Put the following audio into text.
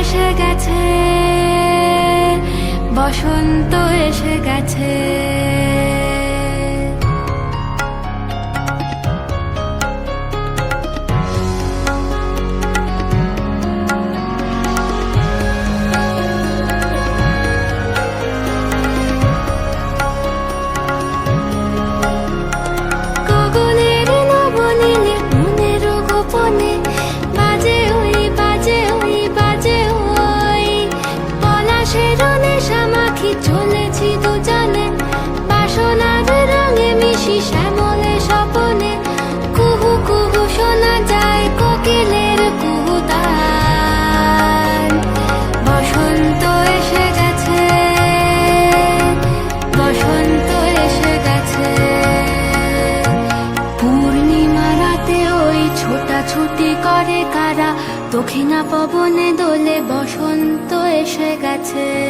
এসে গেছে বসন্ত এসে নেশা মাখি চলেছি দুজনে। বাসনার রঙে মিশি স্বপনে। শোনা যায় বসন্ত এসে গেছে, বসন্ত এসে গেছে। ওই ছোটাছুটি করে কারা? পবনে দোলে বসন্ত এসে গেছে।